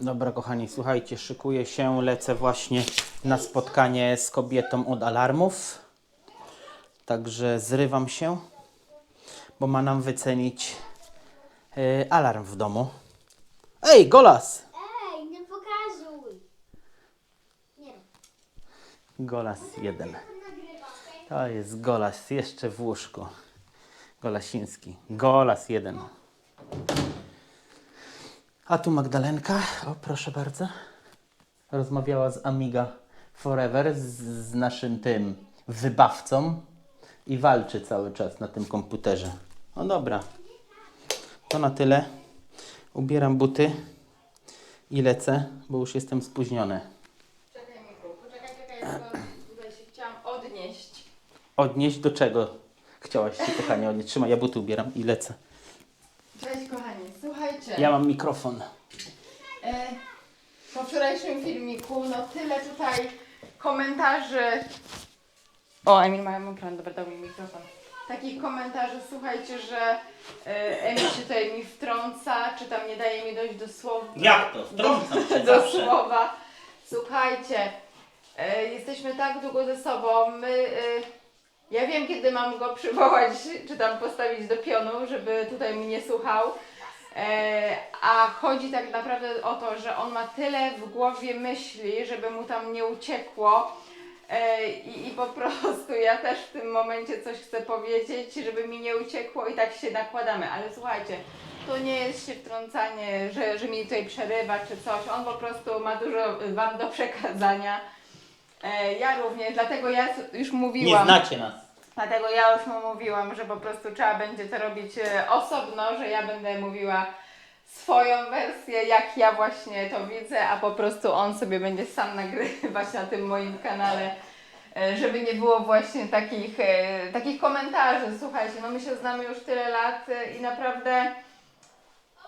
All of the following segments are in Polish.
Dobra, kochani, słuchajcie, szykuję się, lecę właśnie na spotkanie z kobietą od alarmów. Także zrywam się, bo ma nam wycenić e, alarm w domu. Ej, Golas! Ej, nie pokazuj. Nie. Golas jeden. To jest Golas, jeszcze w łóżku. Golasiński. Golas jeden. A tu Magdalenka, o proszę bardzo. Rozmawiała z Amiga Forever, z, z naszym tym wybawcą i walczy cały czas na tym komputerze. No dobra, to na tyle. Ubieram buty i lecę, bo już jestem spóźniony. Czekaj Miku, poczekaj, czekaj, tutaj się chciałam odnieść. Odnieść do czego chciałaś się, kochanie, odnieść? Trzymaj, ja buty ubieram i lecę. Ja mam mikrofon. E, po wczorajszym filmiku, no tyle tutaj komentarzy. O, Emil ma ekran, dobra, dał mi mikrofon. Takich komentarzy, słuchajcie, że e, Emil się tutaj mi wtrąca, czy tam nie daje mi dojść do słowa. Jak to? Wtrącam się do zawsze. słowa. Słuchajcie, e, jesteśmy tak długo ze sobą. My, e, ja wiem, kiedy mam go przywołać, czy tam postawić do pionu, żeby tutaj mnie słuchał. E, a chodzi tak naprawdę o to, że on ma tyle w głowie myśli, żeby mu tam nie uciekło. E, i, I po prostu ja też w tym momencie coś chcę powiedzieć, żeby mi nie uciekło i tak się nakładamy. Ale słuchajcie, to nie jest się wtrącanie, że, że mi tutaj przerywa czy coś. On po prostu ma dużo Wam do przekazania. E, ja również, dlatego ja już Nie mówiłam. znacie nas. Dlatego ja już mu mówiłam, że po prostu trzeba będzie to robić e, osobno, że ja będę mówiła swoją wersję, jak ja właśnie to widzę, a po prostu on sobie będzie sam nagrywać na tym moim kanale, e, żeby nie było właśnie takich, e, takich komentarzy. Słuchajcie, no my się znamy już tyle lat i naprawdę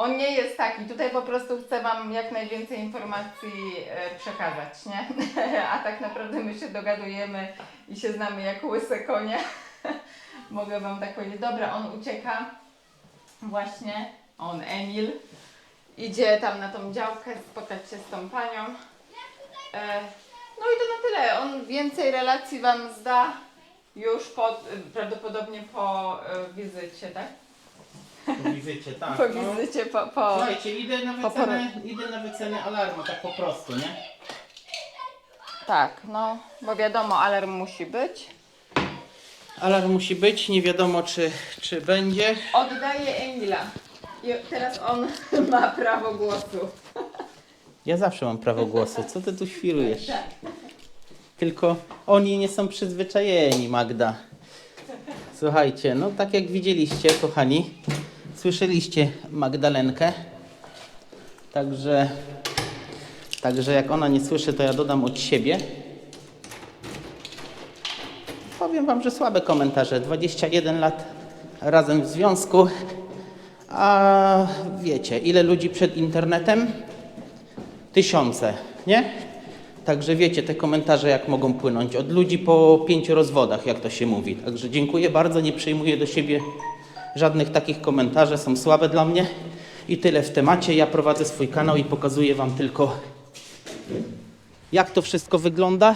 on nie jest taki. Tutaj po prostu chcę Wam jak najwięcej informacji e, przekazać, nie? A tak naprawdę my się dogadujemy i się znamy jak łyse konie. Mogę Wam tak powiedzieć. Dobra, on ucieka. Właśnie. On, Emil. Idzie tam na tą działkę spotkać się z tą panią. E, no i to na tyle. On więcej relacji Wam zda już po, prawdopodobnie po e, wizycie, tak? Wizycie, tak. Po no. wizycie, po... po... Słuchajcie, idę na Po wycenę, idę na wycenę alarmu, tak po prostu, nie? Tak, no, bo wiadomo, alarm musi być. Alarm musi być, nie wiadomo czy, czy będzie. Oddaję Emila. I teraz on ma prawo głosu. Ja zawsze mam prawo głosu, co ty tu świrujesz? Tylko oni nie są przyzwyczajeni, Magda. Słuchajcie, no tak jak widzieliście, kochani, słyszeliście Magdalenkę. Także, także jak ona nie słyszy, to ja dodam od siebie. Powiem Wam, że słabe komentarze. 21 lat razem w związku. A wiecie, ile ludzi przed internetem? Tysiące, nie? Także wiecie te komentarze, jak mogą płynąć. Od ludzi po pięciu rozwodach, jak to się mówi. Także dziękuję bardzo, nie przyjmuję do siebie żadnych takich komentarzy, są słabe dla mnie. I tyle w temacie. Ja prowadzę swój kanał i pokazuję Wam tylko, jak to wszystko wygląda.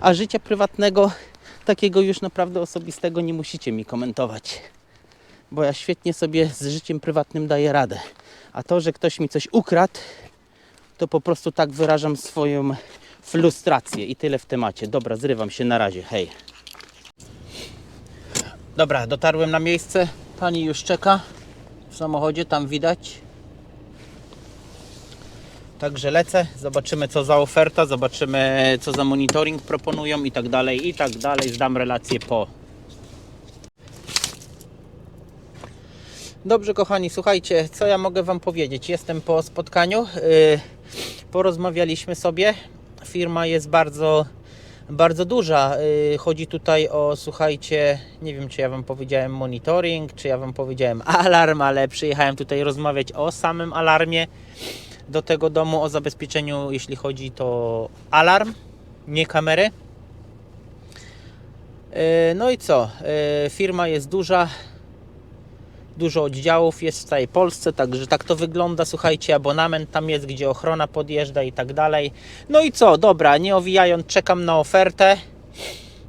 A życia prywatnego, takiego już naprawdę osobistego, nie musicie mi komentować. Bo ja świetnie sobie z życiem prywatnym daję radę. A to, że ktoś mi coś ukradł, to po prostu tak wyrażam swoją frustrację i tyle w temacie. Dobra, zrywam się na razie. Hej. Dobra, dotarłem na miejsce. Pani już czeka w samochodzie, tam widać. Także lecę, zobaczymy co za oferta, zobaczymy co za monitoring proponują i tak dalej, i tak dalej. Zdam relację po. Dobrze, kochani, słuchajcie, co ja mogę Wam powiedzieć? Jestem po spotkaniu. Yy, porozmawialiśmy sobie. Firma jest bardzo, bardzo duża. Yy, chodzi tutaj o, słuchajcie, nie wiem, czy ja Wam powiedziałem monitoring, czy ja Wam powiedziałem alarm, ale przyjechałem tutaj rozmawiać o samym alarmie do tego domu, o zabezpieczeniu, jeśli chodzi to alarm, nie kamery. Yy, No i co? Yy, Firma jest duża, Dużo oddziałów jest w całej Polsce, także tak to wygląda. Słuchajcie, abonament tam jest, gdzie ochrona podjeżdża i tak dalej. No i co, dobra, nie owijając, czekam na ofertę.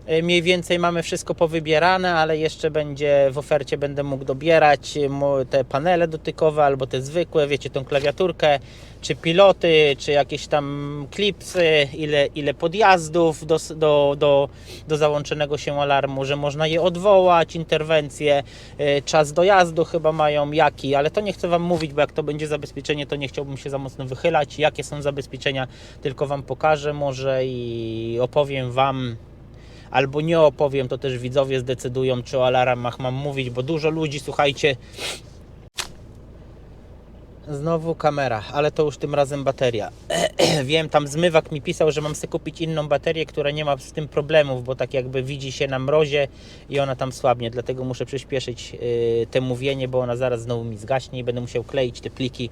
E, Mniej więcej mamy wszystko powybierane, ale jeszcze będzie w ofercie będę mógł dobierać e, te panele dotykowe albo te zwykłe, wiecie, tą klawiaturkę, czy piloty, czy jakieś tam klipsy, ile, ile podjazdów do, do, do, do załączonego się alarmu, że można je odwołać, interwencje, e, czas dojazdu chyba mają jaki, ale to nie chcę Wam mówić, bo jak to będzie zabezpieczenie, to nie chciałbym się za mocno wychylać. Jakie są zabezpieczenia, tylko Wam pokażę może i opowiem Wam albo nie opowiem, to też widzowie zdecydują, czy o alarmach mam mówić, bo dużo ludzi, słuchajcie. Znowu kamera, ale to już tym razem bateria. Wiem, tam zmywak mi pisał, że mam sobie kupić inną baterię, która nie ma z tym problemów, bo tak jakby widzi się na mrozie i ona tam słabnie, dlatego muszę przyspieszyć yy, te mówienie, bo ona zaraz znowu mi zgaśnie i będę musiał kleić te pliki.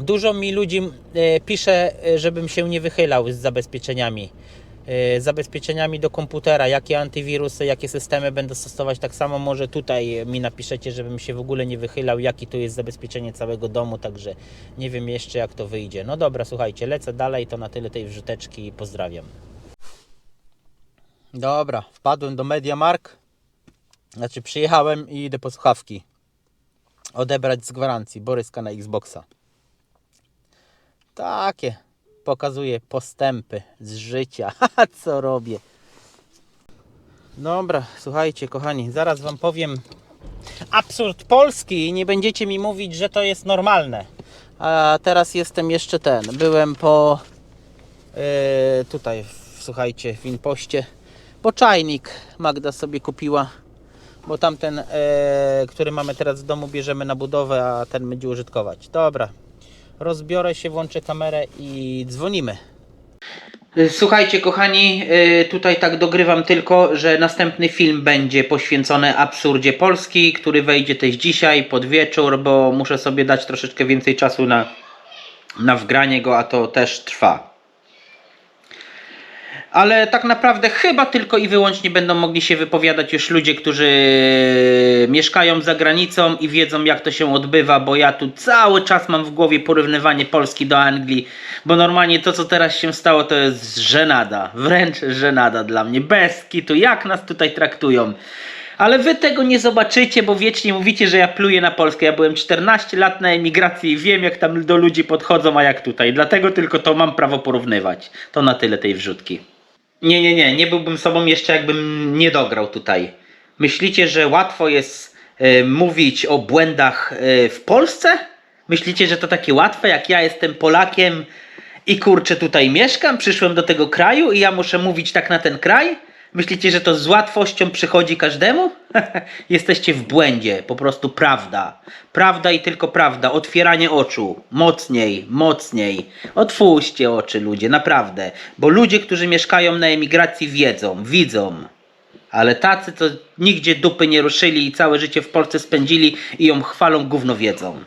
Dużo mi ludzi e, pisze, e, żebym się nie wychylał z zabezpieczeniami. E, zabezpieczeniami do komputera, jakie antywirusy, jakie systemy będę stosować. Tak samo może tutaj mi napiszecie, żebym się w ogóle nie wychylał, jaki tu jest zabezpieczenie całego domu, także nie wiem jeszcze jak to wyjdzie. No dobra, słuchajcie, lecę dalej, to na tyle tej wrzuteczki i pozdrawiam. Dobra, wpadłem do MediaMark. Znaczy przyjechałem i idę po słuchawki. Odebrać z gwarancji Boryska na Xboxa. Takie. Pokazuje postępy z życia. Co robię. Dobra, słuchajcie, kochani, zaraz Wam powiem absurd polski i nie będziecie mi mówić, że to jest normalne. A teraz jestem jeszcze ten. Byłem po yy, tutaj, słuchajcie, w Inpoście, bo czajnik Magda sobie kupiła. Bo tamten, e, który mamy teraz w domu, bierzemy na budowę, a ten będzie użytkować. Dobra, rozbiorę się, włączę kamerę i dzwonimy. Słuchajcie, kochani, y, tutaj tak dogrywam tylko, że następny film będzie poświęcony absurdzie Polski, który wejdzie też dzisiaj pod wieczór, bo muszę sobie dać troszeczkę więcej czasu na, na wgranie go, a to też trwa. Ale tak naprawdę chyba tylko i wyłącznie będą mogli się wypowiadać już ludzie, którzy mieszkają za granicą i wiedzą jak to się odbywa, bo ja tu cały czas mam w głowie porównywanie Polski do Anglii, bo normalnie to co teraz się stało to jest żenada, wręcz żenada dla mnie, bez kitu, jak nas tutaj traktują. Ale wy tego nie zobaczycie, bo wiecznie mówicie, że ja pluję na Polskę. Ja byłem 14 lat na emigracji i wiem, jak tam do ludzi podchodzą, a jak tutaj. Dlatego tylko to mam prawo porównywać. To na tyle tej wrzutki. Nie, nie, nie, nie byłbym sobą jeszcze, jakbym nie dograł tutaj. Myślicie, że łatwo jest e, mówić o błędach e, w Polsce? Myślicie, że to takie łatwe, jak ja jestem Polakiem i kurczę tutaj mieszkam, przyszłem do tego kraju i ja muszę mówić tak na ten kraj? Myślicie, że to z łatwością przychodzi każdemu? Jesteście w błędzie, po prostu prawda. Prawda i tylko prawda. Otwieranie oczu. Mocniej, mocniej. Otwórzcie oczy, ludzie, naprawdę. Bo ludzie, którzy mieszkają na emigracji, wiedzą, widzą. Ale tacy, co nigdzie dupy nie ruszyli i całe życie w Polsce spędzili i ją chwalą, gówno wiedzą.